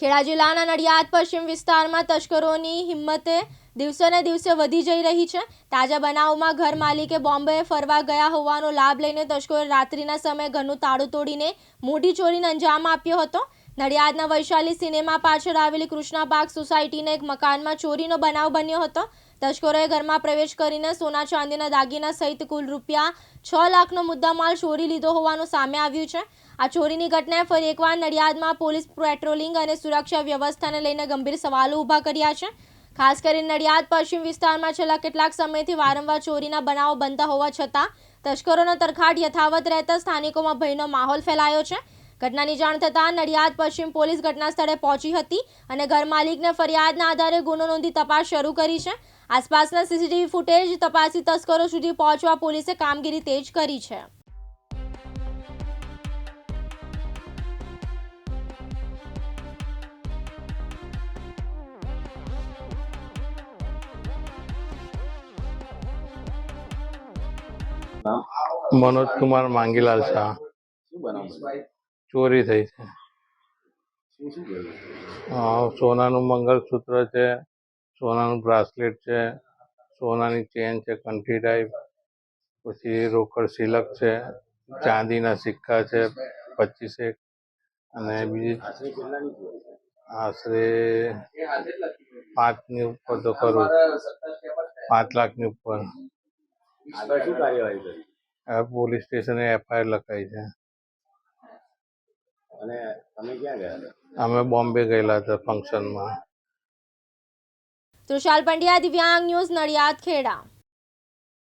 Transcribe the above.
ખેડા જિલ્લાના નડિયાદ, પશ્ચિમ વિસ્તારમાં તસ્કરોની હિંમતે દિવસે ને દિવસે વધી જઈ રહી છે. તાજા બનાવમાં ઘર માલિકે બોમ્બે ફરવા ગયા હોવાનો લાભ લઈને તસ્કરોએ રાત્રિના સમયે ઘરનું તાળું તોડીને મોટી ચોરીને અંજામ આપ્યો હતો. નડિયાદના વૈશાલી સિનેમા પાછળ આવેલી કૃષ્ણા પાર્ક સોસાયટીના એક મકાનમાં ચોરીનો બનાવ બન્યો હતો. તસ્કરોએ ઘરમાં પ્રવેશ કરીને સોના ચાંદીના દાગીના સહિત કુલ રૂપિયા છ લાખનો મુદ્દામાલ ચોરી લીધો હોવાનું સામે આવ્યું છે. આ ચોરીની ઘટનાએ ફરી એકવાર નડિયાદમાં પોલીસ પેટ્રોલિંગ અને સુરક્ષા વ્યવસ્થાને લઈને ગંભીર સવાલો ઊભા કર્યા છે. ખાસ કરીને નડિયાદ પશ્ચિમ વિસ્તારમાં છેલ્લા કેટલાક સમયથી વારંવાર ચોરીના બનાવો બનતા હોવા છતાં તસ્કરોનો તરખાટ યથાવત રહેતા સ્થાનિકોમાં ભયનો માહોલ ફેલાયો છે. ઘટનાની જાણ થતાં નડિયાદ પશ્ચિમ પોલીસ ઘટના સ્થળે પહોંચી હતી અને ઘર માલિકને ફરિયાદના આધારે ગુનો નોંધી તપાસ શરૂ કરી છે. આસપાસના સીસીટીવી ફૂટેજ તપાસી તસ્કરો સુધી પહોંચવા પોલીસે કામગીરી તેજ કરી છે. મનોજ કુમાર માંગીલાલ શાહ. શું બનાવ ચોરી થઈ છે. અ, સોનાનું મંગળસૂત્ર છે સોનાનું બ્રાસલેટ છે સોનાની ચેન છે કંઠી ટાઈપ પછી રોકડ સિલક છે ચાંદીના સિક્કા છે પચીસેક અને બીજી આશરે પાંચની ઉપર તો ખરું. પાંચ લાખની ઉપર. પોલીસ સ્ટેશને એફઆઈઆર લખાઈ છે. અને તમે ક્યાં ગયા હતા? અમે બોમ્બે ગયેલા હતા ફંક્શનમાં તૃષાલ પંડ્યા દિવ્યાંગ ન્યૂઝ નડિયાદ ખેડા.